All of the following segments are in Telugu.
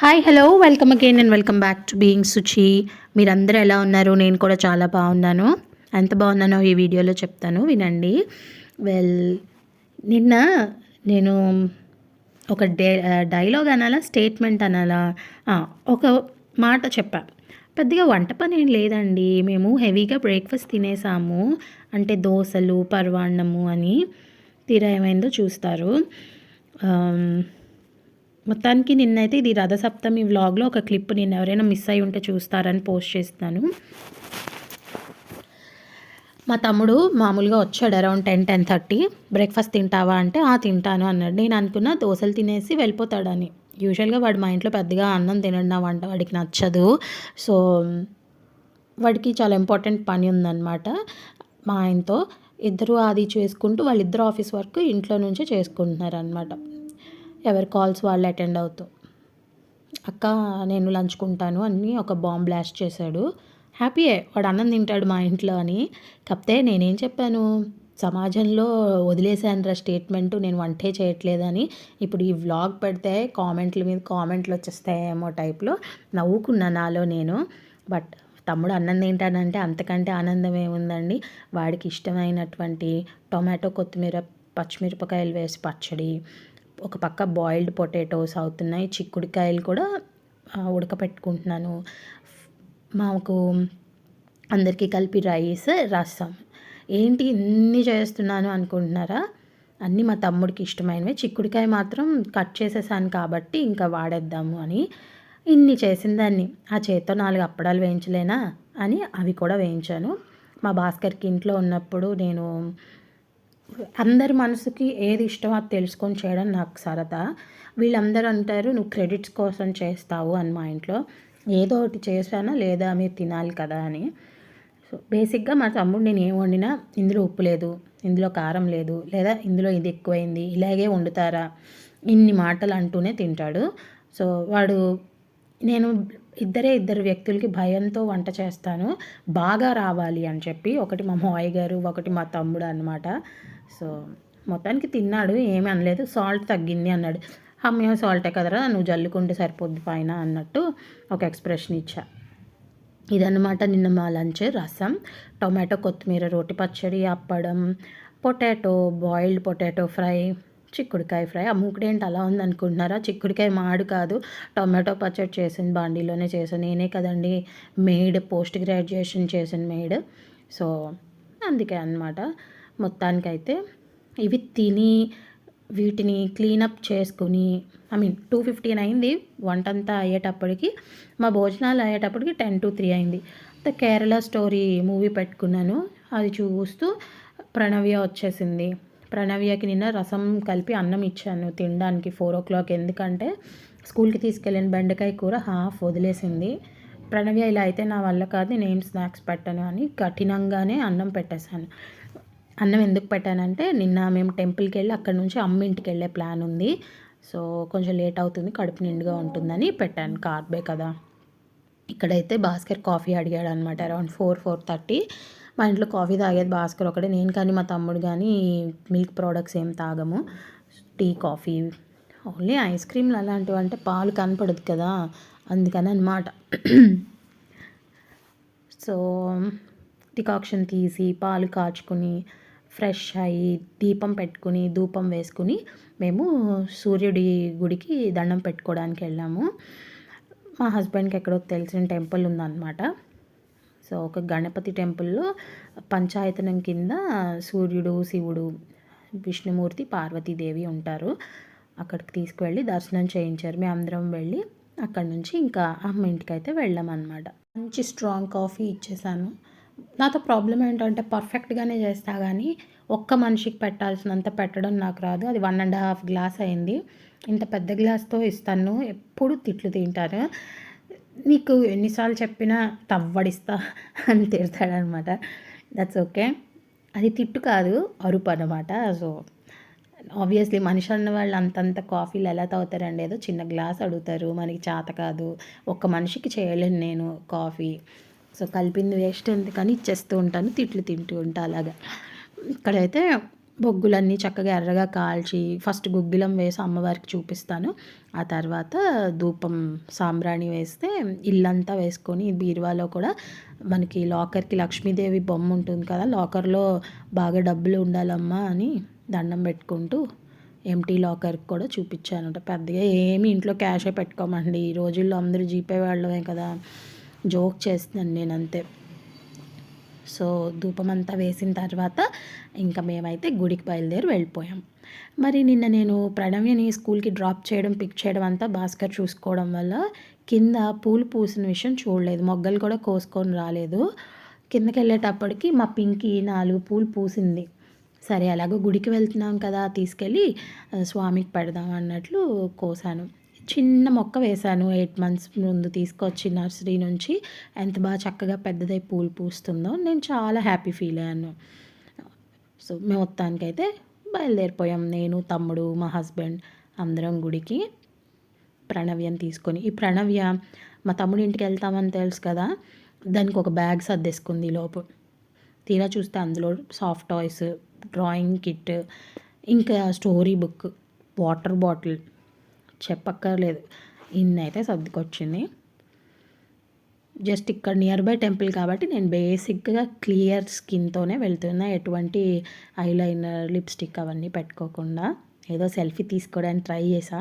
Hi hello welcome again and welcome back to being Suchi మీరందరూ ఎలా ఉన్నారు? నేను కూడా చాలా బాగున్నాను. ఎంత బాగున్నానో ఈ వీడియోలో చెప్తాను. వినండి. వెల్ నిన్న నేను ఒక డే డైలాగ్ అనాలా స్టేట్మెంట్ అనాలా ఒక మాట చెప్పా. పెద్దగా వంట పని ఏం లేదండి. మేము హెవీగా బ్రేక్ఫాస్ట్ తినేసాము. అంటే దోశలు పర్వాన్నము అని తీరా ఏమైందో చూస్తారు. మొత్తానికి నిన్నైతే ఇది రథసప్తమి వ్లాగ్లో ఒక క్లిప్ నేను ఎవరైనా మిస్ అయి ఉంటే చూస్తారని పోస్ట్ చేస్తాను. మా తమ్ముడు మామూలుగా వచ్చాడు around ten ten thirty. Breakfast తింటావా? అంటే ఆ తింటాను అన్నాడు. నేను అనుకున్న దోశలు తినేసి వెళ్ళిపోతాడని. యూజువల్గా వాడు మా ఇంట్లో పెద్దగా అన్నం తినడు నా వంట వాడికి నచ్చదు. సో వాడికి చాలా ఇంపార్టెంట్ పని ఉందన్నమాట మా ఆయనతో. ఇద్దరు అది చేసుకుంటూ వాళ్ళిద్దరు ఆఫీస్ వర్క్ ఇంట్లో నుంచే చేసుకుంటున్నారు అనమాట ఎవరి కాల్స్ వాళ్ళు అటెండ్ అవుతూ. అక్క నేను లంచుకుంటాను అని ఒక బాంబ్ బ్లాస్ట్ చేశాడు. హ్యాపీయే వాడు అన్నం తింటాడు మా ఇంట్లో అని. కాకపోతే నేనేం చెప్పాను? సమాజంలో వదిలేసానురా స్టేట్మెంట్ నేను వంటే చేయట్లేదని. ఇప్పుడు ఈ వ్లాగ్ పెడితే కామెంట్ల మీద కామెంట్లు వచ్చేస్తాయేమో టైప్లో. నవ్వుకున్నా నాలో నేను. బట్ తమ్ముడు అన్నం తింటాడంటే అంతకంటే ఆనందం ఏముందండి? వాడికి ఇష్టమైనటువంటి టొమాటో కొత్తిమీర పచ్చిమిరపకాయలు వేసి పచ్చడి ఒక పక్క బాయిల్డ్ పొటాటోస్ అవుతున్నాయి. చిక్కుడుకాయలు కూడా ఉడకపెట్టుకుంటున్నాను. మాకు అందరికీ కలిపి రైస్ రసం. ఏంటి ఇన్ని చేస్తున్నాను అనుకుంటున్నారా? అన్నీ మా తమ్ముడికి ఇష్టమైనవి. చిక్కుడుకాయ మాత్రం కట్ చేసేసాను కాబట్టి ఇంకా వాడేద్దాము అని. ఇన్ని చేసిన దాన్ని ఆ చేత్తో నాలుగు అప్పడాలు వేయించలేనా అని అవి కూడా వేయించాను. మా భాస్కర్కి ఇంట్లో ఉన్నప్పుడు నేను అందరి మనసుకి ఏది ఇష్టమో అది తెలుసుకొని చేయడం నాకు సరదా. వీళ్ళందరూ అంటారు నువ్వు క్రెడిట్స్ కోసం చేస్తావు అని మా ఇంట్లో. ఏదో ఒకటి చేశానా లేదా మీరు తినాలి కదా అని. సో బేసిక్గా మా తమ్ముడు నేను ఏం వండినా ఇందులో ఉప్పు లేదు ఇందులో కారం లేదు లేదా ఇందులో ఇది ఎక్కువైంది ఇలాగే వండుతారా ఇన్ని మాటలు అంటూనే తింటాడు. సో వాడు నేను ఇద్దరే ఇద్దరు వ్యక్తులకి భయంతో వంట చేస్తాను బాగా రావాలి అని చెప్పి ఒకటి మా మావయ్య గారు ఒకటి మా తమ్ముడు అనమాట సో మొత్తానికి తిన్నాడు ఏమీ అనలేదు. సాల్ట్ తగ్గింది అన్నాడు. అమ్మేమో సాల్టే కదరా నువ్వు జల్లుకుంటే సరిపోద్ది పైన అన్నట్టు ఒక ఎక్స్ప్రెషన్ ఇచ్చా. ఇదన్నమాట నిన్న మా లంచ్ రసం. టొమాటో కొత్తిమీర రోటి పచ్చడి అప్పడం పొటాటో బాయిల్డ్ పొటాటో ఫ్రై చిక్కుడుకాయ ఫ్రై. ఆ మూకుడేంటి అలా ఉందనుకుంటున్నారా? చిక్కుడుకాయ మాడు కాదు టొమాటో పచ్చడి చేసిన బాండీలోనే చేసాను నేనే కదండి మేడ్ పోస్ట్ గ్రాడ్యుయేషన్ చేసిన మేడ్. సో అందుకే అన్నమాట. మొత్తానికైతే ఇవి తిని వీటిని క్లీనప్ చేసుకుని ఐ మీన్ టూ ఫిఫ్టీన్ అయింది. వంట అంతా అయ్యేటప్పటికి మా భోజనాలు అయ్యేటప్పటికి టెన్ టు త్రీ అయింది. ద కేరళ స్టోరీ మూవీ పెట్టుకున్నాను. అది చూస్తూ ప్రణవ్య వచ్చేసింది. ప్రణవ్యకి నిన్న రసం కలిపి అన్నం ఇచ్చాను తినడానికి ఫోర్ ఓ క్లాక్ ఎందుకంటే స్కూల్కి తీసుకెళ్ళిన బెండకాయ కూర హాఫ్ వదిలేసింది. ప్రణవ్య ఇలా అయితే నా వల్ల కాదు నేను స్నాక్స్ పెట్టను అని కఠినంగానే అన్నం పెట్టేశాను. అన్నం ఎందుకు పెట్టానంటే నిన్న మేము టెంపుల్కి వెళ్ళి అక్కడ నుంచి అమ్మ ఇంటికి వెళ్ళే ప్లాన్ ఉంది. సో కొంచెం లేట్ అవుతుంది కడుపు నిండుగా ఉంటుందని పెట్టాను కార్బే కదా. ఇక్కడైతే భాస్కర్ కాఫీ అడిగాడు అనమాట అరౌండ్ ఫోర్ ఫోర్ థర్టీ. మా ఇంట్లో కాఫీ తాగేది భాస్కర్ ఒకటే నేను కానీ మా తమ్ముడు కానీ మిల్క్ ప్రోడక్ట్స్ ఏం తాగము. టీ కాఫీ ఓన్లీ ఐస్ క్రీమ్లు అలాంటివి అంటే పాలు కనపడదు కదా అందుకని అనమాట సో డికాక్షన్ తీసి పాలు కాచుకుని ఫ్రెష్ అయ్యి దీపం పెట్టుకుని ధూపం వేసుకుని మేము సూర్యుడి గుడికి దండం పెట్టుకోవడానికి వెళ్ళాము. మా హస్బెండ్కి ఎక్కడో తెలిసిన టెంపుల్ ఉందన్నమాట. సో ఒక గణపతి టెంపుల్లో పంచాయతనం కింద సూర్యుడు శివుడు విష్ణుమూర్తి పార్వతీదేవి ఉంటారు. అక్కడికి తీసుకువెళ్ళి దర్శనం చేయించారు. మేము అందరం వెళ్ళి అక్కడ నుంచి ఇంకా అమ్మ ఇంటికి అయితే వెళ్ళామన్నమాట. మంచి స్ట్రాంగ్ కాఫీ ఇచ్చేసాను. నాతో ప్రాబ్లం ఏంటంటే పర్ఫెక్ట్గానే చేస్తా కానీ ఒక్క మనిషికి పెట్టాల్సినంత పెట్టడం నాకు రాదు. అది వన్ అండ్ హాఫ్ గ్లాస్ అయింది. ఇంత పెద్ద గ్లాస్తో ఇస్తాను. ఎప్పుడు తిట్లు తింటారు. నీకు ఎన్నిసార్లు చెప్పినా తవ్వడిస్తా అని తిడతాడనమాట. దట్స్ ఓకే అది తిట్టు కాదు అరుపు అనమాట సో ఆబ్వియస్లీ మనిషి అన్న వాళ్ళు అంతంత కాఫీలు ఎలా తాగుతారండి? ఏదో చిన్న గ్లాస్ అడుగుతారు. మనకి చేత కాదు. ఒక్క మనిషికి చేయలేను నేను కాఫీ సో కలిపింది వేస్ట్ ఎందుకని ఇచ్చేస్తూ ఉంటాను తిట్లు తింటూ ఉంటా అలాగా. ఇక్కడైతే బొగ్గులన్నీ చక్కగా ఎర్రగా కాల్చి ఫస్ట్ గుగ్గిలం వేసి అమ్మవారికి చూపిస్తాను. ఆ తర్వాత ధూపం సాంబ్రాణి వేస్తే ఇల్లంతా వేసుకొని బీరువాలో కూడా మనకి లాకర్కి లక్ష్మీదేవి బొమ్మ ఉంటుంది కదా లాకర్లో బాగా డబ్బులు ఉండాలమ్మా అని దండం పెట్టుకుంటూ ఎంటీ లాకర్కి కూడా చూపించాను పెద్దగా ఏమి ఇంట్లో క్యాషే పెట్టుకోమండి. ఈ రోజుల్లో అందరూ జీపే వాళ్ళమే కదా. జోక్ చేస్తున్నాను నేను అంతే సో ధూపం అంతా వేసిన తర్వాత ఇంకా మేమైతే గుడికి బయలుదేరి వెళ్ళిపోయాం. మరి నిన్న నేను ప్రణవ్యని స్కూల్కి డ్రాప్ చేయడం పిక్ చేయడం అంతా భాస్కర్ చూసుకోవడం వల్ల కింద పూలు పూసిన విషయం చూడలేదు. మొగ్గలు కూడా కోసుకొని రాలేదు. కిందకి వెళ్ళేటప్పటికి మా పింకి నాలుగు పూలు పూసింది. సరే అలాగో గుడికి వెళ్తున్నాం కదా తీసుకెళ్ళి స్వామికి పెడదాం అన్నట్లు కోసాను. చిన్న మొక్క వేశాను ఎయిట్ మంత్స్ ముందు తీసుకొచ్చి నర్సరీ నుంచి. ఎంత బాగా చక్కగా పెద్దదై పూలు పూస్తుందో నేను చాలా హ్యాపీ ఫీల్ అయ్యాను. సో మొత్తానికైతే బయలుదేరిపోయాం. నేను తమ్ముడు మా హస్బెండ్ అందరం గుడికి ప్రణవ్యం తీసుకొని. ఈ ప్రణవ్య మా తమ్ముడి ఇంటికి వెళ్తామని తెలుసు కదా దానికి ఒక బ్యాగ్ సర్దేసుకుంది లోపు. తీరా చూస్తే అందులో సాఫ్ట్ టాయ్స్ డ్రాయింగ్ కిట్ ఇంకా స్టోరీ బుక్ వాటర్ బాటిల్ చెప్పక్కర్లేదు. ఇన్ని అయితే సర్దుకొచ్చింది. జస్ట్ ఇక్కడ నియర్ బై టెంపుల్ కాబట్టి నేను బేసిక్గా క్లియర్ స్కిన్తోనే వెళ్తున్నా. ఎటువంటి ఐలైనర్ లిప్స్టిక్ అవన్నీ పెట్టుకోకుండా. ఏదో సెల్ఫీ తీసుకోవడానికి ట్రై చేసా.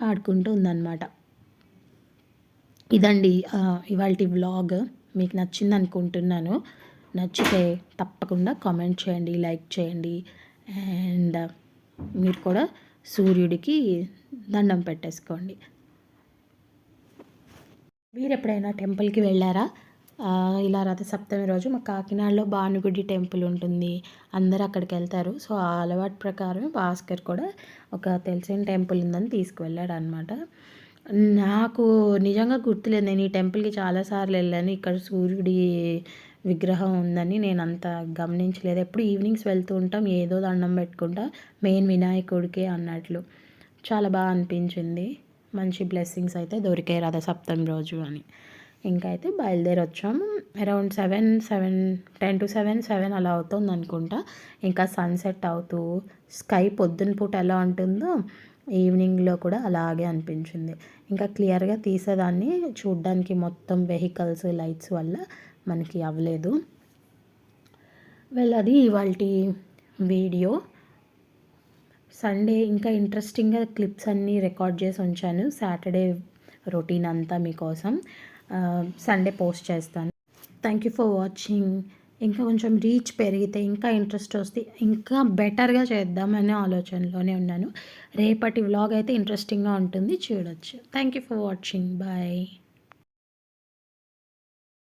ఆడుకుంటూ ఉందన్నమాట. ఇదండి ఇవాళ వ్లాగ్ మీకు నచ్చింది అనుకుంటున్నాను నచ్చితే తప్పకుండా కామెంట్ చేయండి లైక్ చేయండి. అండ్ మీరు కూడా సూర్యుడికి దండం పెట్టేసుకోండి. మీరు ఎప్పుడైనా టెంపుల్కి వెళ్ళారా? ఇలా రథసప్తమి రోజు మా కాకినాడలో భానుగుడి టెంపుల్ ఉంటుంది. అందరు అక్కడికి వెళ్తారు. సో ఆ అలవాటు ప్రకారం భాస్కర్ కూడా ఒక తెలిసిన టెంపుల్ ఉందని తీసుకువెళ్ళాడు అనమాట నాకు నిజంగా గుర్తులేదు. నేను ఈ టెంపుల్కి చాలాసార్లు వెళ్ళాను. ఇక్కడ సూర్యుడి విగ్రహం ఉందని నేను అంత గమనించలేదు. ఎప్పుడు ఈవినింగ్స్ వెళ్తూ ఉంటాం ఏదో దండం పెట్టుకుంటా మెయిన్ వినాయకుడికే అన్నట్లు. చాలా బాగా అనిపించింది. మంచి బ్లెస్సింగ్స్ అయితే దొరికాయి రథ సప్తమి రోజు అని. ఇంకా అయితే బయలుదేరి వచ్చాము around seven seven ten to seven seven అలా అవుతుంది అనుకుంటా ఇంకా సన్సెట్ అవుతూ స్కై పొద్దున పూట ఎలా ఉంటుందో ఈవినింగ్లో కూడా అలాగే అనిపించింది. ఇంకా క్లియర్గా తీసేదాన్ని. చూడ్డానికి మొత్తం వెహికల్స్ లైట్స్ వల్ల మనకి అవ్వలేదు. వెళ్ళది ఇవాళ వీడియో. సండే ఇంకా ఇంట్రెస్టింగ్గా క్లిప్స్ అన్నీ రికార్డ్ చేసి ఉంచాను. సాటర్డే రొటీన్ అంతా మీకోసం. సండే పోస్ట్ చేస్తాను. Thank you for watching. ఇంకా కొంచెం రీచ్ పెరిగితే ఇంకా ఇంట్రెస్ట్ వస్తే ఇంకా బెటర్గా చేద్దామనే ఆలోచనలోనే ఉన్నాను. రేపటి వ్లాగ్ అయితే ఇంట్రెస్టింగ్గా ఉంటుంది. చూడొచ్చు. Thank you for watching bye